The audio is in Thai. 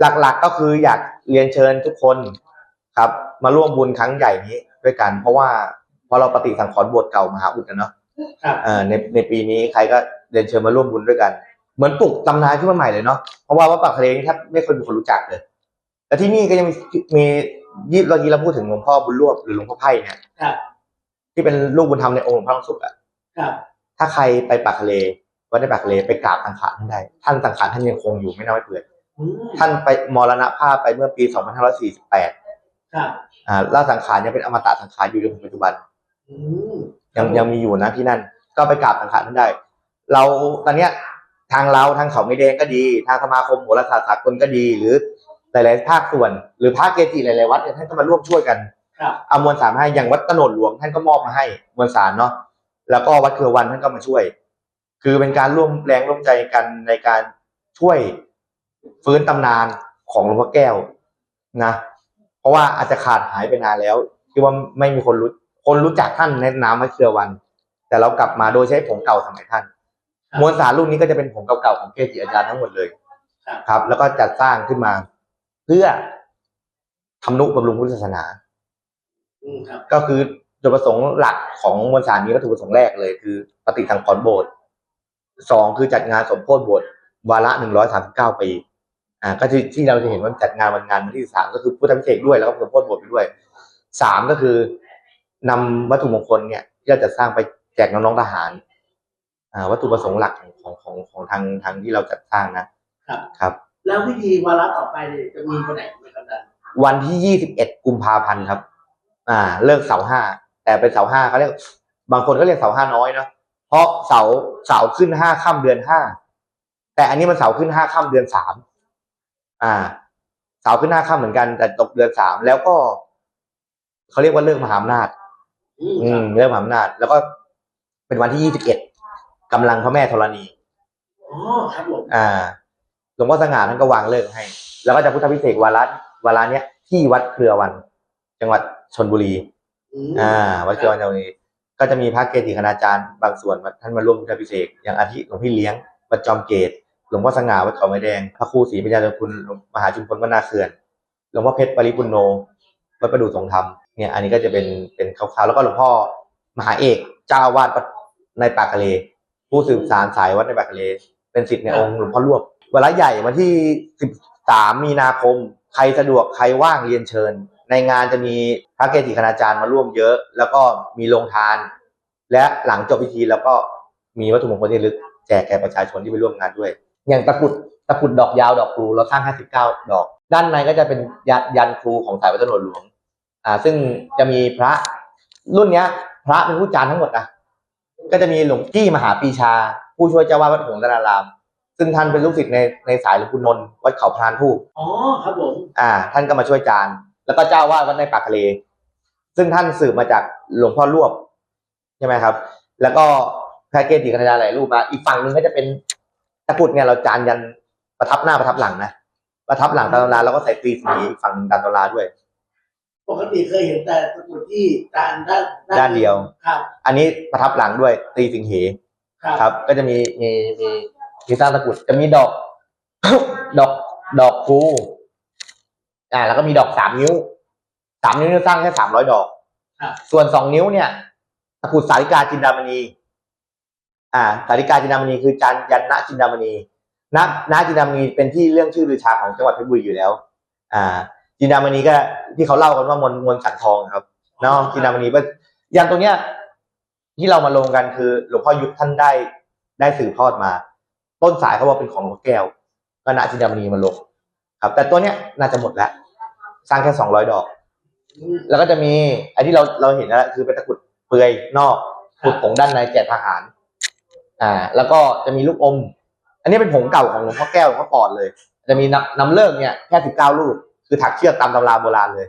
หลักๆก็คืออยากเรียนเชิญทุกคนครับ มาร่วมบุญครั้งใหญ่นี้ด้วยกัน เพราะว่าพอเราปฏิสังขรณ์บทเก่ามหาอุดนะเนาะครับเอ่อในในปีนี้ใครก็เรียนเชิญมาร่วมบุญด้วยกัน เหมือนปลุกตำนานขึ้นมาใหม่เลยเนาะเพราะว่าวัดปากทะเลนี่แทบไม่เคยมีคนรู้จักเลยแต่ที่นี่ก็ยังมีมียี่เราที่เราพูดถึงหลวงพ่อบุญรวบหรือหลวงพ่อไพ่เนี่ยครับที่เป็นลูกบุญธรรมในองค์หลวงพ่อทองสุขอะครับถ้าใครไปปากทะเลวัดในปากทะเลไปกราบสังขารท่านได้ท่านสังขารท่านยังคงอยู่ไม่น่าไม่เปื่อยอืม ท่านไปมรณภาพไปเมื่อปี 2548ครับอ่าล่าสังขารยังเป็นอมตะสังขารอยู่จนถึงปัจจุบันอืมยังยังมีอยู่นะที่นั่น ก็ไปกราบสังขารท่านได้ เราตอนเนี้ยทางเราทางเขาไม่แดงก็ดี ทางสมาคมโหราศาสตร์สากลก็ดี หรือหลาย ๆ ภาคส่วน หรือพระเกจิหลาย ๆ วัดเนี่ยท่านก็มาร่วมช่วยกันครับเอามวลสารมาให้อย่างวัดตโนดหลวงท่านก็มอบมาให้มวลสารเนาะแล้วก็วัดเครือวันท่านก็มาช่วย คือเป็นการร่วมแรงร่วมใจกันในการช่วย ฟื้นตำนานของหลวงพ่อแก้วนะ เพราะว่าอาจจะขาดหายไปนานแล้วที่ว่าไม่มีคนรู้คนรู้จักท่านในนามวัดเครือวัน แต่เรากลับมาโดยใช้ผงเก่าสมัยท่าน มวลสารรูปนี้ก็จะเป็นผงเก่าๆของเกจิอาจารย์ทั้งหมดเลยครับ แล้วก็จัดสร้างขึ้นมา เพื่อทำนุบำรุงพุทธศาสนาอืมครับก็คือจุดประสงค์หลักของมวลสารนี้วัตถุประสงค์แรกเลย คือปฏิสังขรณ์โบสถ์สองคือจัดงานสมโพธิโบสถ์วาระหนึ่งร้อยสามสิบเก้าปี อ่าก็ที่ที่เราจะเห็นว่าจัดงานวันงานวันที่สามก็คือพุทธพิเศษกด้วยแล้วก็สมโพธิโบสถ์ไปด้วยสามก็คือนำวัตถุมงคลเนี่ยที่เราจะสร้างไปแจกน้องๆทหารอ่าวัตถุประสงค์หลักของของของของทางทางที่เราจัดสร้างนะครับครับ แล้วพิธีวาระต่อไปเนี่ยจะมีวันไหนไหมครับอาจารย์วันที่ยี่สิบเอ็ดกุมภาพันธ์ครับ อ่า เลิกเสาห้าแต่เป็นเสาห้าเขาเรียกบางคนก็เรียกเสาห้าน้อยเนาะเพราะเสาเสาขึ้นห้าค่ำเดือนห้าแต่อันนี้มันเสาขึ้นห้าค่ำเดือนสาม อ่าเสาขึ้นห้าค่ำเหมือนกันแต่ตกเดือนสามแล้วก็เขาเรียกว่าเลิกมหาอำนาจ อืมอืครัมบเลิกมหาอำนาจ แล้วก็เป็นวันที่ยี่สิบเอ็ดกำลังพระแม่ธรณีอ๋อครับผมอ่าหลวงพ่อสง่าท่านก็วางเลิกให้ แล้วก็จะพุทธพิเศษกวาระวาระเนี้ยที่วัดเครือวัน จังหวัดชนบุรีมอ่า วัดเครือวันจังหวัดชลบุรีก็จะมีพระเกจิคณาจารย์บางส่วนมาท่านมาร่วมพุทธพิเศษกอย่างอาทิหลวงพี่เลี้ยงวัดจอมเกต หลวงพ่อสง่าวัดเขาไม้แดง พระครูศรีปัญญาเจ้าคุณมหาจุมพลวนาเขื่อน หลวงพ่อเพชรปริปุณโนวัดประดู่ทรงธรรม เนี่ย อันนี้ก็จะเป็นเป็นคร่าวๆแล้วก็หลวงพ่อมหาเอกเจ้าวาดในปากทะเล ผู้สืบสารสายวัดในปากทะเล เป็นสิทธิ์ในองค์หลวงพ่อรวบวาระใหญ่วันที่13มีนาคม ใครสะดวกใครว่างเรียนเชิญ ในงานจะมีพระเกจิคณาจารย์มาร่วมเยอะ แล้วก็มีโรงทาน และหลังจบพิธีแล้วก็มีวัตถุมงคลที่ลึกแจกแก่ประชาชนที่ไปร่วมงานด้วย อย่างตะกรุดตะกรุดดอกยาวดอกครูเราสร้าง 59 ดอก ด้านในก็จะเป็นยันยันครูของสายวัดตนวดหลวง อ่า ซึ่งจะมีพระรุ่นเนี้ย พระเป็นผู้จารทั้งหมดนะก็จะมีหลวงพี่มหาปีชา ผู้ช่วยเจ้าวาดวัดหงส์นาราม ซึ่งท่านเป็นลูกศิษย์ในในสายหลวงปู่นนท์วัดเขาพรานทูปอ๋อครับผมอ่า ท่านก็มาช่วยจานแล้วก็เจ้าวาดวัดในปากทะเล ซึ่งท่านสืบมาจากหลวงพ่อรวบใช่ไหมครับ แล้วก็พระเกจิคณาจารย์หลายรูปมาอีกฝั่งหนึ่งก็จะเป็น ตะกรุดเนี่ยเราจานยันประทับหน้าประทับหลังนะประทับหลังตามตำราแล้วก็ใส่ตีสีอีกฝั่งหนึ่งตามตำราด้วย ปกติเคยเห็นแต่ตะกรุดที่จานด้านด้านเดียว ครับอันนี้ประทับหลังด้วยตีสิงเหครับครับ ก็จะมีมีมีมีสร้างตะกรุดจะมีดอก ดอกดอกคูอ่าแล้วก็มีดอกสามนิ้วสามนิ้วเนี่ยสร้างแค่สามร้อยดอก ครับ ส่วนสองนิ้วเนี่ยตะกรุดสาริกาจินดามณี อ่าสาริกาจินดามณีคือจันยันนะจินดามณีนะนะจินดามณีเป็นที่เรื่องชื่อลือชาของจังหวัดเพชรบุรีอยู่แล้ว อ่า จินดามณีก็ที่เขาเล่ากันว่ามนมนสังทองครับเนาะจินดามณีก็อย่างตรงเนี้ย ที่เรามาลงกันคือหลวงพ่อยุทธท่านได้ได้สืบทอดมา ต้นสายเขาบอกเป็นของหลวงพ่อแก้วก็นะจินดามณีมาลงครับ แต่ตัวเนี้ยน่าจะหมดแล้วสร้างแค่สองร้อยดอกอืมแล้วก็จะมีไอ้ที่เราเราเห็นแล้วคือเป็นตะกรุดเปลือยนอกขุดผงด้านในแจกทหาร อ่า แล้วก็จะมีลูกอม อันนี้เป็นผงเก่าของหลวงพ่อแก้วหลวงพ่อปอดเลย จะมีน้ำเลิกเนี่ยแค่สิบเก้าลูก คือถักเชือกตามตำราโบราณเลย